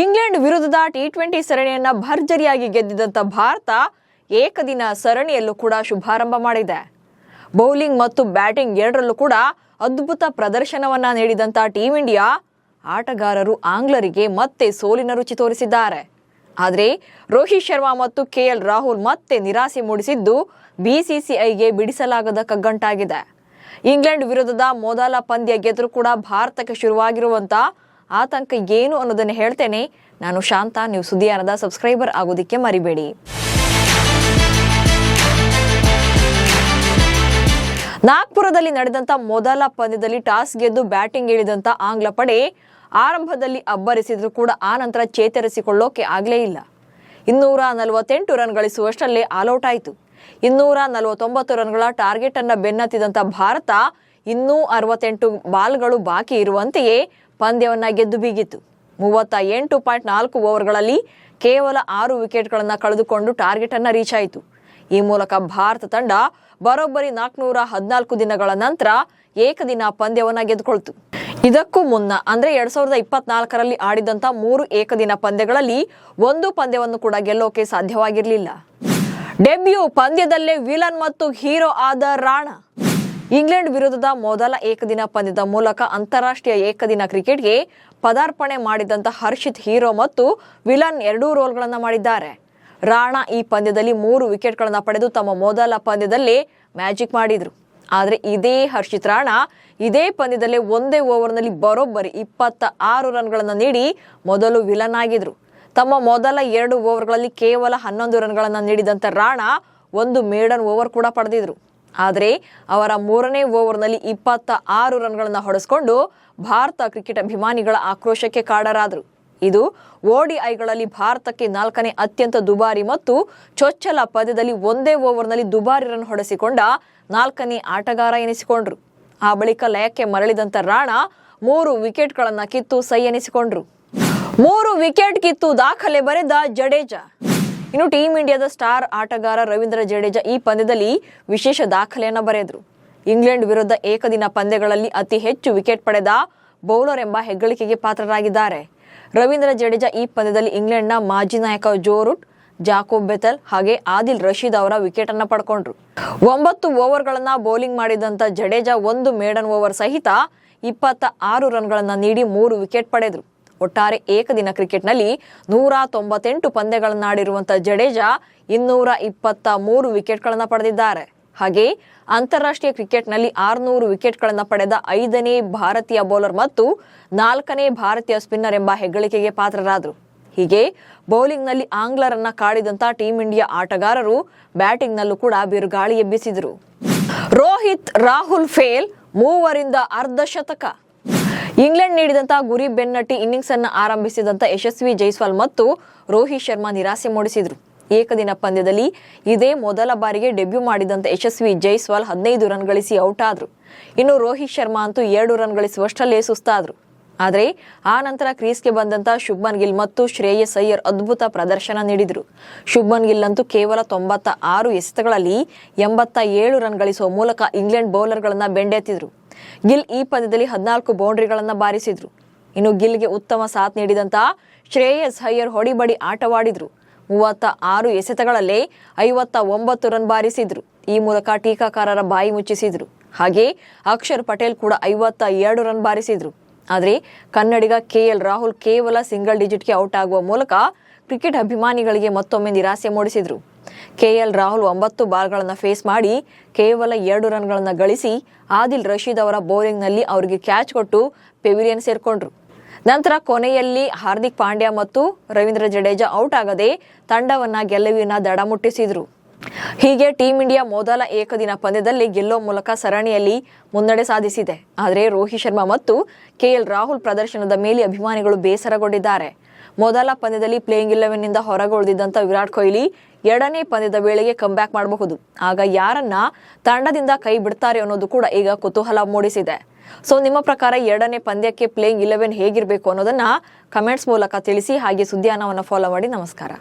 England ವಿರುದ್ಧದ T twenty ಸರಣಿಯನ್ನ ಭರ್ಜರಿಯಾಗಿ ಗೆದ್ದಿದ್ದಂತ ಭಾರತ ಏಕದಿನ ಸರಣಿಯಲ್ಲೂ ಕೂಡ ಶುಭಾರಂಭ ಮಾಡಿದೆ. ಬೌಲಿಂಗ್ ಮತ್ತು ಬ್ಯಾಟಿಂಗ್ ಎರಡರಲ್ಲೂ ಕೂಡ ಅದ್ಭುತ ಪ್ರದರ್ಶನವನ್ನ ನೀಡಿದಂತ ಟೀಂ ಇಂಡಿಯಾ ಆಟಗಾರರು ಆಂಗ್ಲರಿಗೆ ಮತ್ತೆ ಸೋಲಿನ ರುಚಿ ತೋರಿಸಿದ್ದಾರೆ. ಆದರೆ ರೋಹಿತ್ ಶರ್ಮಾ ಮತ್ತು ಕೆಎಲ್ ರಾಹುಲ್ ಮತ್ತೆ ನಿರಾಸೆ ಮೂಡಿಸಿದ್ದು ಬಿಸಿಸಿಐಗೆ ಬಿಡಿಸಲಾಗದ ಕಗ್ಗಂಟಾಗಿದೆ. ಇಂಗ್ಲೆಂಡ್ ವಿರುದ್ಧದ ಮೊದಲ ಪಂದ್ಯ ಗೆದ್ದರೂ ಕೂಡ ಭಾರತಕ್ಕೆ ಶುರುವಾಗಿರುವಂತ ಆತಂಕ ಏನು ಅನ್ನೋದನ್ನ ಹೇಳ್ತೇನೆ. ನಾನು ಶಾಂತ, ನೀವು ಸುದ್ದಿಯಾನದ ಸಬ್ಸ್ಕ್ರೈಬರ್ ಆಗೋದಿಕ್ಕೆ ಮರಿಬೇಡಿ. ನಾಗ್ಪುರದಲ್ಲಿ ನಡೆದಂತ ಮೊದಲ ಪಂದ್ಯದಲ್ಲಿ ಟಾಸ್ ಗೆದ್ದು ಬ್ಯಾಟಿಂಗ್ ಇಳಿದಂತ ಆಂಗ್ಲ ಪಡೆ ಆರಂಭದಲ್ಲಿ ಅಬ್ಬರಿಸಿದ್ರು ಕೂಡ ಆ ನಂತರ ಚೇತರಿಸಿಕೊಳ್ಳೋಕೆ ಆಗಲೇ ಇಲ್ಲ. ಇನ್ನೂರ ನಲವತ್ತೆಂಟು ರನ್ ಗಳಿಸುವಷ್ಟರಲ್ಲೇ ಆಲ್ಔಟ್ ಆಯಿತು. ಇನ್ನೂರ ನಲವತ್ತೊಂಬತ್ತು ರನ್ಗಳ ಟಾರ್ಗೆಟ್ ಅನ್ನ ಬೆನ್ನತ್ತಿದಂತ ಭಾರತ ಇನ್ನೂ ಅರವತ್ತೆಂಟು ಬಾಲ್ಗಳು ಬಾಕಿ ಇರುವಂತೆಯೇ ಪಂದ್ಯವನ್ನ ಗೆದ್ದು ಬೀಗಿತ್ತು ಮೂವತ್ತ ಎಂಟು ಪಾಯಿಂಟ್ ನಾಲ್ಕು ಓವರ್ಗಳಲ್ಲಿ ಕೇವಲ ಆರು ವಿಕೆಟ್ಗಳನ್ನು ಕಳೆದುಕೊಂಡು ಟಾರ್ಗೆಟ್ ಅನ್ನ ರೀಚ್ ಆಯಿತು. ಈ ಮೂಲಕ ಭಾರತ ತಂಡ ಬರೋಬ್ಬರಿ ನಾಲ್ಕುನೂರ ಹದಿನಾಲ್ಕು ದಿನಗಳ ನಂತರ ಏಕದಿನ ಪಂದ್ಯವನ್ನ ಗೆದ್ದುಕೊಳ್ತು. ಇದಕ್ಕೂ ಮುನ್ನ, ಅಂದ್ರೆ ಎರಡ್ ಸಾವಿರದ ಇಪ್ಪತ್ನಾಲ್ಕರಲ್ಲಿ ಆಡಿದಂತ ಮೂರು ಏಕದಿನ ಪಂದ್ಯಗಳಲ್ಲಿ ಒಂದು ಪಂದ್ಯವನ್ನು ಕೂಡ ಗೆಲ್ಲೋಕೆ ಸಾಧ್ಯವಾಗಿರಲಿಲ್ಲ. ಡೆಬ್ಯೂ ಪಂದ್ಯದಲ್ಲೇ ವಿಲನ್ ಮತ್ತು ಹೀರೋ ಆದ ರಾಣಾ. ಇಂಗ್ಲೆಂಡ್ ವಿರುದ್ಧದ ಮೊದಲ ಏಕದಿನ ಪಂದ್ಯದ ಮೂಲಕ ಅಂತಾರಾಷ್ಟ್ರೀಯ ಏಕದಿನ ಕ್ರಿಕೆಟ್ಗೆ ಪದಾರ್ಪಣೆ ಮಾಡಿದಂತ ಹರ್ಷಿತ್ ಹೀರೋ ಮತ್ತು ವಿಲನ್ ಎರಡೂ ರೋಲ್ಗಳನ್ನು ಮಾಡಿದ್ದಾರೆ. ರಾಣಾ ಈ ಪಂದ್ಯದಲ್ಲಿ ಮೂರು ವಿಕೆಟ್ಗಳನ್ನು ಪಡೆದು ತಮ್ಮ ಮೊದಲ ಪಂದ್ಯದಲ್ಲೇ ಮ್ಯಾಜಿಕ್ ಮಾಡಿದರು. ಆದರೆ ಇದೇ ಹರ್ಷಿತ್ ರಾಣಾ ಇದೇ ಪಂದ್ಯದಲ್ಲೇ ಒಂದೇ ಓವರ್ನಲ್ಲಿ ಬರೋಬ್ಬರಿ ಇಪ್ಪತ್ತ ಆರು ರನ್ಗಳನ್ನು ನೀಡಿ ಮೊದಲು ವಿಲನ್ ಆಗಿದ್ರು. ತಮ್ಮ ಮೊದಲ ಎರಡು ಓವರ್ಗಳಲ್ಲಿ ಕೇವಲ ಹನ್ನೊಂದು ರನ್ಗಳನ್ನು ನೀಡಿದಂಥ ರಾಣಾ ಒಂದು ಮೇಡನ್ ಓವರ್ ಕೂಡ ಪಡೆದಿದ್ರು. ಆದರೆ ಅವರ ಮೂರನೇ ಓವರ್ನಲ್ಲಿ ಇಪ್ಪತ್ತ ಆರು ರನ್ಗಳನ್ನು ಹೊಡೆಸ್ಕೊಂಡು ಭಾರತ ಕ್ರಿಕೆಟ್ ಅಭಿಮಾನಿಗಳ ಆಕ್ರೋಶಕ್ಕೆ ಕಾಡರಾದರು. ಇದು ಓಡಿಐಗಳಲ್ಲಿ ಭಾರತಕ್ಕೆ ನಾಲ್ಕನೇ ಅತ್ಯಂತ ದುಬಾರಿ ಮತ್ತು ಚೊಚ್ಚಲ ಪದ್ಯದಲ್ಲಿ ಒಂದೇ ಓವರ್ನಲ್ಲಿ ದುಬಾರಿ ರನ್ ಹೊಡೆಸಿಕೊಂಡ ನಾಲ್ಕನೇ ಆಟಗಾರ ಎನಿಸಿಕೊಂಡ್ರು. ಆ ಬಳಿಕ ಲಯಕ್ಕೆ ಮರಳಿದಂತ ರಾಣಾ ಮೂರು ವಿಕೆಟ್ಗಳನ್ನು ಕಿತ್ತು ಸೈ ಎನಿಸಿಕೊಂಡ್ರು. ಮೂರು ವಿಕೆಟ್ ಕಿತ್ತು ದಾಖಲೆ ಬರೆದ ಜಡೇಜಾ. ಇನ್ನು ಟೀಂ ಇಂಡಿಯಾದ ಸ್ಟಾರ್ ಆಟಗಾರ ರವೀಂದ್ರ ಜಡೇಜಾ ಈ ಪಂದ್ಯದಲ್ಲಿ ವಿಶೇಷ ದಾಖಲೆಯನ್ನು ಬರೆದರು. ಇಂಗ್ಲೆಂಡ್ ವಿರುದ್ಧ ಏಕದಿನ ಪಂದ್ಯಗಳಲ್ಲಿ ಅತಿ ಹೆಚ್ಚು ವಿಕೆಟ್ ಪಡೆದ ಬೌಲರ್ ಎಂಬ ಹೆಗ್ಗಳಿಕೆಗೆ ಪಾತ್ರರಾಗಿದ್ದಾರೆ. ರವೀಂದ್ರ ಜಡೇಜಾ ಈ ಪಂದ್ಯದಲ್ಲಿ ಇಂಗ್ಲೆಂಡ್ನ ಮಾಜಿ ನಾಯಕ ಜೋರುಟ್ ಜಾಕೋಬ್ ಬೆತಲ್ ಹಾಗೆ ಆದಿಲ್ ರಶೀದ್ ಅವರ ವಿಕೆಟ್ ಅನ್ನು ಪಡ್ಕೊಂಡ್ರು. ಒಂಬತ್ತು ಓವರ್ಗಳನ್ನ ಬೌಲಿಂಗ್ ಮಾಡಿದಂತ ಜಡೇಜಾ ಒಂದು ಮೇಡನ್ ಓವರ್ ಸಹಿತ ಇಪ್ಪತ್ತ ಆರು ರನ್ಗಳನ್ನು ನೀಡಿ ಮೂರು ವಿಕೆಟ್ ಪಡೆದ್ರು. ಒಟ್ಟಾರೆ ಏಕದಿನ ಕ್ರಿಕೆಟ್ನಲ್ಲಿ ನೂರ ತೊಂಬತ್ತೆಂಟು ಪಂದ್ಯಗಳನ್ನಾಡಿರುವಂತಹ ಜಡೇಜಾ ಇನ್ನೂರ ಇಪ್ಪತ್ತ ಮೂರು ವಿಕೆಟ್ಗಳನ್ನು ಪಡೆದಿದ್ದಾರೆ. ಹಾಗೆ ಅಂತಾರಾಷ್ಟ್ರೀಯ ಕ್ರಿಕೆಟ್ನಲ್ಲಿ ಆರುನೂರು ವಿಕೆಟ್ಗಳನ್ನು ಪಡೆದ ಐದನೇ ಭಾರತೀಯ ಬೌಲರ್ ಮತ್ತು ನಾಲ್ಕನೇ ಭಾರತೀಯ ಸ್ಪಿನ್ನರ್ ಎಂಬ ಹೆಗ್ಗಳಿಕೆಗೆ ಪಾತ್ರರಾದರು. ಹೀಗೆ ಬೌಲಿಂಗ್ನಲ್ಲಿ ಆಂಗ್ಲರನ್ನ ಕಾಡಿದಂತ ಟೀಂ ಇಂಡಿಯಾ ಆಟಗಾರರು ಬ್ಯಾಟಿಂಗ್ನಲ್ಲೂ ಕೂಡ ಬಿರುಗಾಳಿ ಎಬ್ಬಿಸಿದರು. ರೋಹಿತ್, ರಾಹುಲ್ ಫೇಲ್ ಮೂವರಿಂದ ಅರ್ಧ ಶತಕ. ಇಂಗ್ಲೆಂಡ್ ನೀಡಿದಂತಹ ಗುರಿ ಬೆನ್ನಟ್ಟಿ ಇನ್ನಿಂಗ್ಸ್ ಅನ್ನು ಆರಂಭಿಸಿದಂತ ಯಶಸ್ವಿ ಜೈಸ್ವಾಲ್ ಮತ್ತು ರೋಹಿತ್ ಶರ್ಮಾ ನಿರಾಸೆ ಮೂಡಿಸಿದ್ರು. ಏಕದಿನ ಪಂದ್ಯದಲ್ಲಿ ಇದೇ ಮೊದಲ ಬಾರಿಗೆ ಡೆಬ್ಯೂ ಮಾಡಿದಂತ ಯಶಸ್ವಿ ಜೈಸ್ವಾಲ್ ಹದಿನೈದು ರನ್ ಗಳಿಸಿ ಔಟ್ ಆದ್ರು. ಇನ್ನು ರೋಹಿತ್ ಶರ್ಮಾ ಅಂತೂ ಎರಡು ರನ್ ಗಳಿಸುವಷ್ಟಲ್ಲೇ ಸುಸ್ತಾದ್ರು. ಆದರೆ ಆ ನಂತರ ಕ್ರೀಸ್ಗೆ ಬಂದಂತ ಶುಭ್ಮನ್ ಗಿಲ್ ಮತ್ತು ಶ್ರೇಯಸ್ ಅಯ್ಯರ್ ಅದ್ಭುತ ಪ್ರದರ್ಶನ ನೀಡಿದರು. ಶುಭ್ಮನ್ ಗಿಲ್ ಅಂತೂ ಕೇವಲ ತೊಂಬತ್ತ ಆರು ಎಸೆತಗಳಲ್ಲಿ ಎಂಬತ್ತ ಏಳು ರನ್ ಗಳಿಸುವ ಮೂಲಕ ಇಂಗ್ಲೆಂಡ್ ಬೌಲರ್ಗಳನ್ನು ಬೆಂಡೆತ್ತಿದ್ರು. ಗಿಲ್ ಈ ಪಂದ್ಯದಲ್ಲಿ ಹದಿನಾಲ್ಕು ಬೌಂಡ್ರಿಗಳನ್ನು ಬಾರಿಸಿದ್ರು. ಇನ್ನು ಗಿಲ್ಗೆ ಉತ್ತಮ ಸಾಥ್ ನೀಡಿದಂತ ಶ್ರೇಯಸ್ ಹೈಯರ್ ಹೊಡಿಬಡಿ ಆಟವಾಡಿದ್ರು. ಮೂವತ್ತ ಆರು ಎಸೆತಗಳಲ್ಲಿ ಐವತ್ತ ಒಂಬತ್ತು ರನ್ ಬಾರಿಸಿದ್ರು. ಈ ಮೂಲಕ ಟೀಕಾಕಾರರ ಬಾಯಿ ಮುಚ್ಚಿಸಿದ್ರು. ಹಾಗೆ ಅಕ್ಷರ್ ಪಟೇಲ್ ಕೂಡ ಐವತ್ತ ಎರಡು ರನ್ ಬಾರಿಸಿದ್ರು. ಆದರೆ ಕನ್ನಡಿಗ ಕೆಎಲ್ ರಾಹುಲ್ ಕೇವಲ ಸಿಂಗಲ್ ಡಿಜಿಟ್ಗೆ ಔಟ್ ಆಗುವ ಮೂಲಕ ಕ್ರಿಕೆಟ್ ಅಭಿಮಾನಿಗಳಿಗೆ ಮತ್ತೊಮ್ಮೆ ನಿರಾಸೆ ಮೂಡಿಸಿದ್ರು. ಕೆಎಲ್ ರಾಹುಲ್ ಒಂಬತ್ತು ಬಾಲ್ಗಳನ್ನು ಫೇಸ್ ಮಾಡಿ ಕೇವಲ ಎರಡು ರನ್ಗಳನ್ನು ಗಳಿಸಿ ಆದಿಲ್ ರಶೀದ್ ಅವರ ಬೌಲಿಂಗ್ನಲ್ಲಿ ಅವರಿಗೆ ಕ್ಯಾಚ್ ಕೊಟ್ಟು ಪೆವಿಲಿಯನ್ ಸೇರಿಕೊಂಡ್ರು. ನಂತರ ಕೊನೆಯಲ್ಲಿ ಹಾರ್ದಿಕ್ ಪಾಂಡ್ಯ ಮತ್ತು ರವೀಂದ್ರ ಜಡೇಜಾ ಔಟ್ ಆಗದೆ ತಂಡವನ್ನ ಗೆಲುವಿನ ದಡ ಮುಟ್ಟಿಸಿದ್ರು. ಹೀಗೆ ಟೀಂ ಇಂಡಿಯಾ ಮೊದಲ ಏಕದಿನ ಪಂದ್ಯದಲ್ಲಿ ಗೆಲ್ಲೋ ಮೂಲಕ ಸರಣಿಯಲ್ಲಿ ಮುನ್ನಡೆ ಸಾಧಿಸಿದೆ. ಆದರೆ ರೋಹಿತ್ ಶರ್ಮಾ ಮತ್ತು ಕೆಎಲ್ ರಾಹುಲ್ ಪ್ರದರ್ಶನದ ಮೇಲೆ ಅಭಿಮಾನಿಗಳು ಬೇಸರಗೊಂಡಿದ್ದಾರೆ. ಮೊದಲ ಪಂದ್ಯದಲ್ಲಿ ಪ್ಲೇಯಿಂಗ್ ಇಲೆವೆನ್ನಿಂದ ನಿಂದ ಹೊರಗುಳಿದಿದ್ದಂತ ವಿರಾಟ್ ಕೊಹ್ಲಿ ಎರಡನೇ ಪಂದ್ಯದ ವೇಳೆಗೆ ಕಮ್ಬ್ಯಾಕ್ ಮಾಡಬಹುದು. ಆಗ ಯಾರನ್ನ ತಂಡದಿಂದ ಕೈ ಬಿಡ್ತಾರೆ ಅನ್ನೋದು ಕೂಡ ಈಗ ಕುತೂಹಲ ಮೂಡಿಸಿದೆ. ಸೊ ನಿಮ್ಮ ಪ್ರಕಾರ ಎರಡನೇ ಪಂದ್ಯಕ್ಕೆ ಪ್ಲೇಯಿಂಗ್ ಇಲೆವೆನ್ ಹೇಗಿರಬೇಕು ಅನ್ನೋದನ್ನ ಕಮೆಂಟ್ಸ್ ಮೂಲಕ ತಿಳಿಸಿ, ಹಾಗೆ ಸುದ್ದಿಯಾನವನ್ನು ಫಾಲೋ ಮಾಡಿ. ನಮಸ್ಕಾರ.